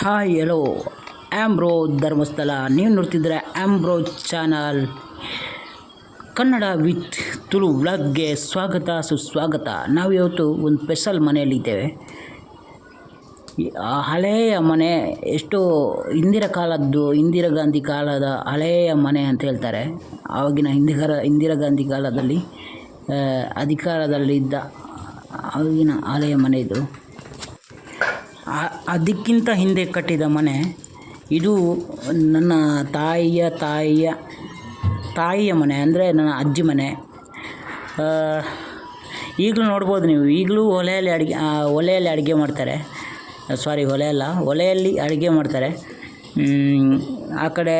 Hi hello ಆ್ಯಂಬ್ರೋ Dharmasthala ನೀವು ನೋಡ್ತಿದ್ರೆ Ambro channel Kannada with Tulu ವ್ಲಾಗ್ಗೆ ಸ್ವಾಗತ, ಸುಸ್ವಾಗತ. ನಾವು ಇವತ್ತು ಒಂದು ಸ್ಪೆಷಲ್ ಮನೆಯಲ್ಲಿದ್ದೇವೆ ಹಳೆಯ ಮನೆ, ಎಷ್ಟು ಇಂದಿರಾ ಕಾಲದ್ದು, ಇಂದಿರಾ ಗಾಂಧಿ ಕಾಲದ ಹಳೆಯ ಮನೆ ಅಂತ ಹೇಳ್ತಾರೆ. ಆವಾಗಿನ ಇಂದಿರಾ ಇಂದಿರಾ ಗಾಂಧಿ ಕಾಲದಲ್ಲಿ ಅಧಿಕಾರದಲ್ಲಿದ್ದ ಆವಾಗಿನ ಹಳೆಯ ಮನೆ ಇದು. ಅದಕ್ಕಿಂತ ಹಿಂದೆ ಕಟ್ಟಿದ ಮನೆ ಇದು ನನ್ನ ತಾಯಿಯ ತಾಯಿಯ ತಾಯಿಯ ಮನೆ, ಅಂದರೆ ನನ್ನ ಅಜ್ಜಿ ಮನೆ. ಈಗಲೂ ನೋಡ್ಬೋದು ನೀವು, ಈಗಲೂ ಒಲೆಯಲ್ಲಿ ಅಡುಗೆ ಒಲೆಯಲ್ಲಿ ಅಡುಗೆ ಮಾಡ್ತಾರೆ. ಸಾರಿ ಒಲೆ ಅಲ್ಲ, ಒಲೆಯಲ್ಲಿ ಅಡುಗೆ ಮಾಡ್ತಾರೆ. ಆ ಕಡೆ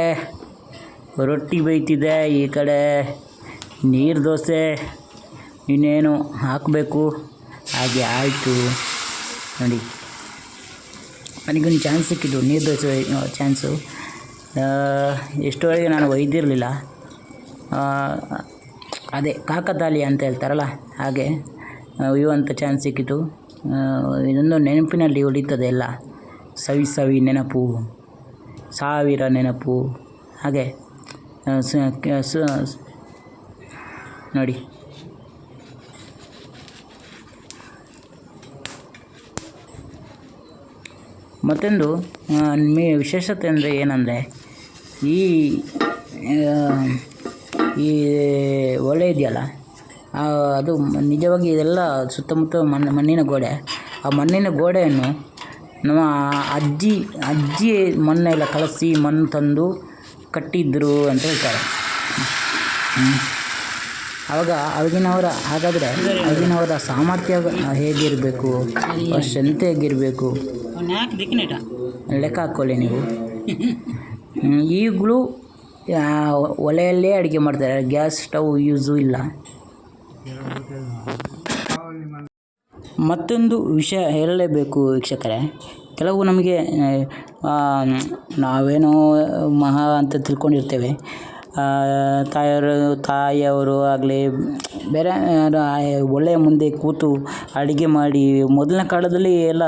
ರೊಟ್ಟಿ ಬೈತಿದೆ ಈ ಕಡೆ ನೀರು ದೋಸೆ ಇನ್ನೇನು ಹಾಕಬೇಕು. ಹಾಗೆ ಆಯಿತು. ನೋಡಿ. ನನಗೊಂದು ಚಾನ್ಸ್ ಸಿಕ್ಕಿದ್ದು ನೀರು ದೋಸೆ ಚಾನ್ಸು. ಎಷ್ಟೊಳಗೆ ನಾನು ಒಯ್ದಿರಲಿಲ್ಲ. ಅದೇ ಕಾಕತಾಲಿ ಅಂತ ಹೇಳ್ತಾರಲ್ಲ, ಹಾಗೆ ಒಯ್ಯುವಂಥ ಚಾನ್ಸ್ ಸಿಕ್ಕಿತು. ಇದೊಂದು ನೆನಪಿನಲ್ಲಿ ಉಳಿತದೆ ಎಲ್ಲ. ಸವಿ ಸವಿ ನೆನಪು, ಸಾವಿರ ನೆನಪು, ಹಾಗೆ ನೋಡಿ. ಮತ್ತೊಂದು ಮೇ, ವಿಶೇಷತೆ ಅಂದರೆ ಏನಂದರೆ, ಈ ಈ ಒಳ್ಳೆ ಇದೆಯಲ್ಲ ಅದು ನಿಜವಾಗಿ ಇದೆಲ್ಲ ಸುತ್ತಮುತ್ತ ಮಣ್ಣು ಮಣ್ಣಿನ ಗೋಡೆ ಆ ಮಣ್ಣಿನ ಗೋಡೆಯನ್ನು ನಮ್ಮ ಅಜ್ಜಿ ಅಜ್ಜಿ ಮಣ್ಣೆಲ್ಲ ಕಲಸಿ ಮಣ್ಣು ತಂದು ಕಟ್ಟಿದ್ರು ಅಂತ ಹೇಳ್ತಾರೆ. ಆವಾಗ ಅವಾಗಿನವರ ಹಾಗಾದರೆ ಅವಾಗಿನವರ ಸಾಮರ್ಥ್ಯ ಹೇಗಿರಬೇಕು? ಸ್ಟ್ರೆಂತ್ ಹೇಗಿರಬೇಕು? ಲೆಕ್ಕ ಹಾಕ್ಕೊಳ್ಳಿ ನೀವು. ಈಗಲೂ ಒಲೆಯಲ್ಲೇ ಅಡುಗೆ ಮಾಡ್ತಾರೆ. ಗ್ಯಾಸ್ ಸ್ಟವ್ ಯೂಸು ಇಲ್ಲ. ಮತ್ತೊಂದು ವಿಷಯ ಹೇಳಲೇಬೇಕು ವೀಕ್ಷಕರೇ. ಕೆಲವು ನಮಗೆ ನಾವೇನೋ ಮಹಾ ಅಂತ ತಿಳ್ಕೊಂಡಿರ್ತೇವೆ. ಆ, ತಾಯಿಯವರು ಆಗಲಿ ಬೇರೆ ಒಳ್ಳೆಯ ಮುಂದೆ ಕೂತು ಅಡುಗೆ ಮಾಡಿ ಮೊದಲಿನ ಕಾಲದಲ್ಲಿ ಎಲ್ಲ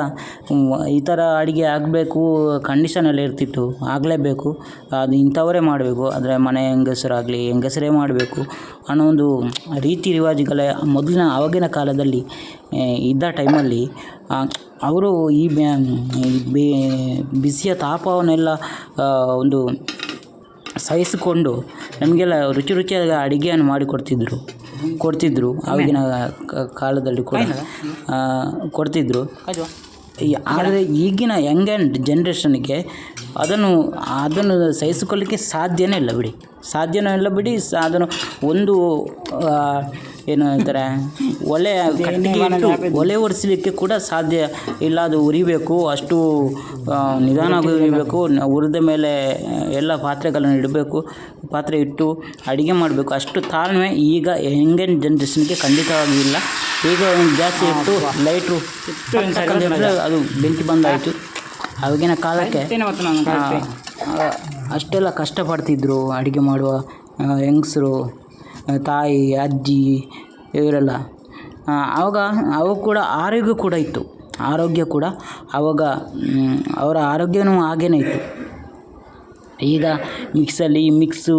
ಈ ಥರ ಅಡುಗೆ ಆಗಬೇಕು ಕಂಡೀಷನಲ್ಲಿ ಇರ್ತಿತ್ತು ಆಗಲೇಬೇಕು. ಅದು ಇಂಥವರೇ ಮಾಡಬೇಕು ಅಂದರೆ ಮನೆ ಹೆಂಗಸರಾಗಲಿ ಹೆಂಗಸರೇ ಮಾಡಬೇಕು ಅನ್ನೋ ಒಂದು ರೀತಿ ರಿವಾಜುಗಳೇ ಮೊದಲಿನ ಆವಾಗಿನ ಕಾಲದಲ್ಲಿ ಇದ್ದ ಟೈಮಲ್ಲಿ ಅವರು ಈ ಬಿಸಿಯ ತಾಪವನ್ನೆಲ್ಲ ಒಂದು ಸಹಿಸಿಕೊಂಡು ನಮಗೆಲ್ಲ ರುಚಿ ರುಚಿಯಾದ ಅಡುಗೆಯನ್ನು ಮಾಡಿಕೊಡ್ತಿದ್ರು ಕೊಡ್ತಿದ್ರು. ಆವಾಗಿನ ಕ- ಕಾಲದಲ್ಲಿ ಕೂಡ. ಕೊಡ್ತಿದ್ದರು ಆದರೆ ಈಗಿನ ಯಂಗ್ ಆ್ಯಂಡ್ ಜನ್ರೇಷನ್ಗೆ ಅದನ್ನು ಅದನ್ನು ಸಹಿಸಿಕೊಳ್ಳಿಕ್ಕೆ ಸಾಧ್ಯವೇ ಇಲ್ಲ ಬಿಡಿ. ಸಾಧ್ಯವೇ ಇಲ್ಲ ಬಿಡಿ ಸ- ಅದನ್ನು ಒಂದು ಏನು ಅಂತಾರೆ ಒಲೆ ಕಟ್ಟಿಗೆ ಇಟ್ಟು ಒಲೆ ಒರೆಸಲಿಕ್ಕೆ ಕೂಡ ಸಾಧ್ಯ ಇಲ್ಲ ಅದು ಉರಿಬೇಕು ಅಷ್ಟು ನಿಧಾನವಾಗಿ ಉರಿಬೇಕು. ಉರಿದ ಮೇಲೆ ಎಲ್ಲ ಪಾತ್ರೆಗಳನ್ನು ಇಡಬೇಕು ಪಾತ್ರೆ ಇಟ್ಟು ಅಡುಗೆ ಮಾಡಬೇಕು. ಅಷ್ಟು ತಾಳ್ಮೆ ಈಗ ಯಂಗನ್ ಜನ್ರೇಷನ್ಗೆ ಖಂಡಿತವಾಗಿ ಇಲ್ಲ. ಈಗ ಒಂದು ಗ್ಯಾಸ್ ಇಟ್ಟು ಲೈಟ್ರು ಅದು ಬೆಂಕಿ ಬಂದಾಯಿತು. ಅವಾಗಿನ ಕಾಲಕ್ಕೆ ಅಷ್ಟೆಲ್ಲ ಕಷ್ಟಪಡ್ತಿದ್ರು ಅಡುಗೆ ಮಾಡುವ ಹೆಂಗಸರು ತಾಯಿ, ಅಜ್ಜಿ, ಇವರೆಲ್ಲ. ಆವಾಗ ಅವು ಕೂಡ ಆರೋಗ್ಯ ಕೂಡ ಇತ್ತು. ಆರೋಗ್ಯ ಕೂಡ ಆವಾಗ ಅವರ ಆರೋಗ್ಯವೂ ಹಾಗೇನೇ ಇತ್ತು. ಈಗ ಮಿಕ್ಸಲ್ಲಿ ಮಿಕ್ಸು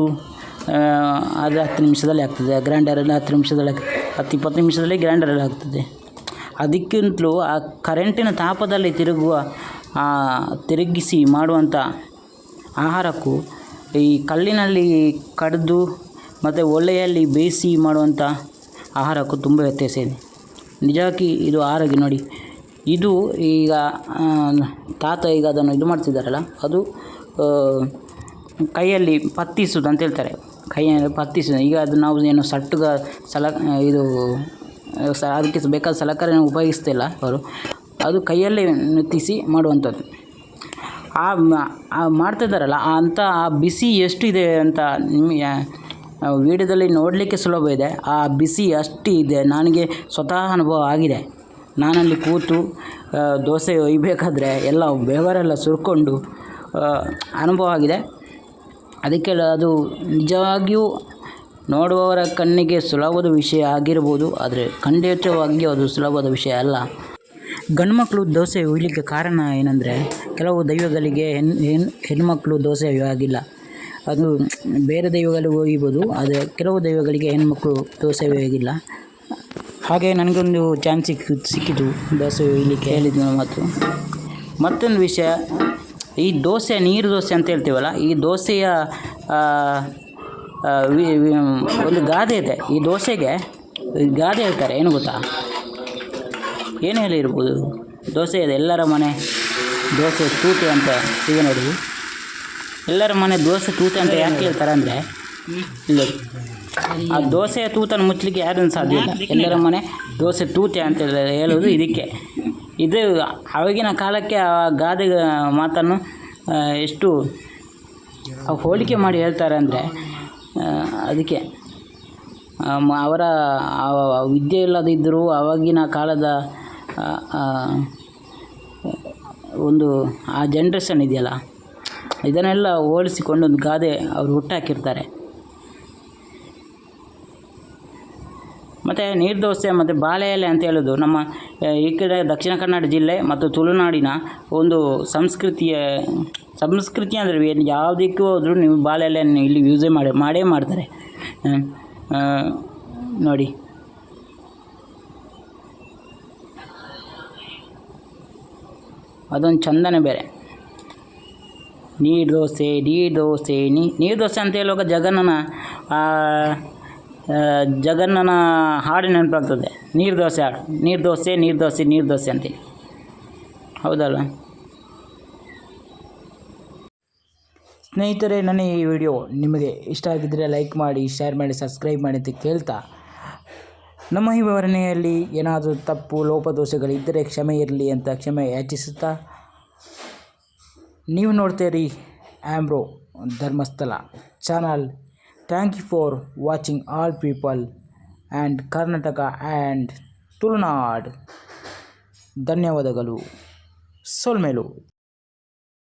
ಅದು ಹತ್ತು ನಿಮಿಷದಲ್ಲಿ ಆಗ್ತದೆ ಗ್ರೈಂಡರಲ್ಲಿ ಹತ್ತು ನಿಮಿಷದಲ್ಲಿ ಹತ್ತು ಇಪ್ಪತ್ತು ನಿಮಿಷದಲ್ಲಿ ಗ್ರೈಂಡರಲ್ಲಿ ಆಗ್ತದೆ. ಅದಕ್ಕಿಂತಲೂ ಆ ಕರೆಂಟಿನ ತಾಪದಲ್ಲಿ ತಿರುಗುವ ತಿರುಗಿಸಿ ಮಾಡುವಂಥ ಆಹಾರಕ್ಕೂ ಈ ಕಲ್ಲಿನಲ್ಲಿ ಕಡಿದು ಮತ್ತು ಒಳ್ಳೆಯಲ್ಲಿ ಬೇಯಿಸಿ ಮಾಡುವಂಥ ಆಹಾರಕ್ಕೂ ತುಂಬ ವ್ಯತ್ಯಾಸ ಇದೆ. ನಿಜಕ್ಕೆ ಇದು ಆರೋಗ್ಯ ನೋಡಿ. ಇದು ಈಗ ತಾತ ಈಗ ಅದನ್ನು ಇದು ಮಾಡ್ತಿದ್ದಾರಲ್ಲ, ಅದು ಕೈಯಲ್ಲಿ ಪತ್ತಿಸುವುದು ಅಂತ ಹೇಳ್ತಾರೆ. ಕೈಯಲ್ಲಿ ಪತ್ತಿಸುವುದು ಈಗ ಅದು ನಾವು ಏನು ಸಟ್ಟುಗ ಸಲ, ಇದು, ಸ, ಅದಕ್ಕೆ ಬೇಕಾದ ಸಲಕರಣೆ ಉಪಯೋಗಿಸ್ತಿಲ್ಲ ಅವರು. ಅದು ಕೈಯಲ್ಲೇ ನೆತ್ತಿಸಿ ಮಾಡುವಂಥದ್ದು. ಆ ಮಾಡ್ತಿದ್ದಾರಲ್ಲ ಅಂಥ ಆ ಬಿಸಿ ಎಷ್ಟಿದೆ ಅಂತ ನಿಮಗೆ ವಿಡಿಯೋದಲ್ಲಿ ನೋಡಲಿಕ್ಕೆ ಸುಲಭ ಇದೆ. ಆ ಬಿಸಿ ಅಷ್ಟು ಇದೆ. ನನಗೆ ಸ್ವತಃ ಅನುಭವ ಆಗಿದೆ. ನಾನಲ್ಲಿ ಕೂತು ದೋಸೆ ಒಯ್ಬೇಕಾದ್ರೆ ಎಲ್ಲ ಬೆವರೆಲ್ಲ ಸುರ್ಕೊಂಡು ಅನುಭವ ಆಗಿದೆ. ಅದಕ್ಕೆ ಅದು ನಿಜವಾಗಿಯೂ ನೋಡುವವರ ಕಣ್ಣಿಗೆ ಸುಲಭದ ವಿಷಯ ಆಗಿರ್ಬೋದು, ಆದರೆ ಖಂಡಿತವಾಗಿ ಅದು ಸುಲಭದ ವಿಷಯ ಅಲ್ಲ. ಗಂಡು ಮಕ್ಕಳು ದೋಸೆ ಒಯ್ಯಲಿಕ್ಕೆ ಕಾರಣ ಏನಂದರೆ, ಕೆಲವು ದೈವಗಳಿಗೆ ಹೆಣ್ಣು ಹೆಣ್ಣು ಹೆಣ್ಣುಮಕ್ಳು ದೋಸೆ ಆಗಿಲ್ಲ ಅದು ಬೇರೆ ದೈವಗಳಿಗೆ ಒಯ್ಬೋದು ಆದರೆ ಕೆಲವು ದೈವಗಳಿಗೆ ಹೆಣ್ಮಕ್ಳು ಆಗಿಲ್ಲ. ಹಾಗೆ ನನಗೊಂದು ಚಾನ್ಸ್ ಸಿಕ್ಕಿತು ಸಿಕ್ಕಿತು. ದೋಸೆ ಇಲ್ಲಿ ಹೇಳಿದ್ದು ಮಾತು. ಮತ್ತೊಂದು ವಿಷಯ, ಈ ದೋಸೆ, ನೀರು ದೋಸೆ ಅಂತ ಹೇಳ್ತೀವಲ್ಲ, ಈ ದೋಸೆಯ ಒಂದು ಗಾದೆ ಇದೆ. ಈ ದೋಸೆಗೆ ಗಾದೆ ಹೇಳ್ತಾರೆ, ಏನು ಗೊತ್ತಾ? ಏನು ಹೇಳಿರ್ಬೋದು? ದೋಸೆ ಇದೆ, ಎಲ್ಲರ ಮನೆ ದೋಸೆ ತೂತು ಅಂತ ಈಗ ನೋಡಿ ಎಲ್ಲರ ಮನೆ ದೋಸೆ ತೂತ ಅಂತ ಯಾಕೆ ಹೇಳ್ತಾರೆ ಅಂದರೆ ಇಲ್ಲ ಆ ದೋಸೆಯ ತೂತನ್ನು ಮುಚ್ಚಲಿಕ್ಕೆ ಯಾರನ್ನು ಸಾಧ್ಯ ಇಲ್ಲ. ಎಲ್ಲರ ಮನೆ ದೋಸೆ ತೂತೆ ಅಂತ ಹೇಳಿ- ಹೇಳೋದು ಇದಕ್ಕೆ. ಇದು ಆವಾಗಿನ ಕಾಲಕ್ಕೆ ಆ ಗಾದೆ ಮಾತನ್ನು ಎಷ್ಟು ಹೋಲಿಕೆ ಮಾಡಿ ಹೇಳ್ತಾರೆ ಅಂದರೆ ಅದಕ್ಕೆ ಅವರ ವಿದ್ಯೆ ಇಲ್ಲದಿದ್ದರೂ ಆವಾಗಿನ ಕಾಲದ ಒಂದು ಆ ಜನ್ರೇಷನ್ ಇದೆಯಲ್ಲ ಇದನ್ನೆಲ್ಲ ಹೋಲಿಸಿಕೊಂಡು ಒಂದು ಗಾದೆ ಅವರು ಹುಟ್ಟಾಕಿರ್ತಾರೆ. ಮತ್ತು ನೀರು ದೋಸೆ ಮತ್ತು ಬಾಳೆ ಎಲೆ ಅಂತ ಹೇಳೋದು ನಮ್ಮ ಈ ಕಡೆ ದಕ್ಷಿಣ ಕನ್ನಡ ಜಿಲ್ಲೆ ಮತ್ತು ತುಳುನಾಡಿನ ಒಂದು ಸಂಸ್ಕೃತಿಯ, ಸಂಸ್ಕೃತಿ ಅಂದರೆ ಏನು? ಯಾವುದಕ್ಕೂ ಹೋದರೂ ನೀವು ಬಾಳೆ ಎಲೆಯನ್ನು ಇಲ್ಲಿ ಯೂಸೇ ಮಾಡಿ, ಮಾಡೇ ಮಾಡ್ತಾರೆ. ನೋಡಿ. ಅದೊಂದು ಚಂದನೇ ಬೇರೆ. ನೀರು ದೋಸೆ ನೀರು ದೋಸೆ, ನೀ ನೀರು ದೋಸೆ ಅಂತ ಹೇಳುವಾಗ ಜಗನ್ನನ ಜಗನ್ನನ ಹಾಡು ನೆನಪಾಗ್ತದೆ. ನೀರು ದೋಸೆ ಹಾಡು. ನೀರು ದೋಸೆ ನೀರು ದೋಸೆ ನೀರು ದೋಸೆ ಅಂತೇಳಿ ಹೌದಲ್ಲ ಸ್ನೇಹಿತರೆ, ನನ್ನ ಈ ವಿಡಿಯೋ ನಿಮಗೆ ಇಷ್ಟ ಆಗಿದ್ದರೆ ಲೈಕ್ ಮಾಡಿ, ಶೇರ್ ಮಾಡಿ, ಸಬ್ಸ್ಕ್ರೈಬ್ ಮಾಡಿ ಅಂತ ಕೇಳ್ತಾ. ನಮ್ಮ ಈ ವಿವರಣೆಯಲ್ಲಿ ಏನಾದರೂ ತಪ್ಪು, ಲೋಪದೋಷಗಳಿದ್ದರೆ ಕ್ಷಮೆ ಇರಲಿ ಅಂತ ಕ್ಷಮೆ ಯಾಚಿಸುತ್ತಾ? ನೀವು ನೋಡ್ತೀರಿ Amro Dharmasthala channel. Thank you for watching all people and Karnataka and Tulunad ಧನ್ಯವಾದಗಳು. ಸೋಲ್ಮೇಲು.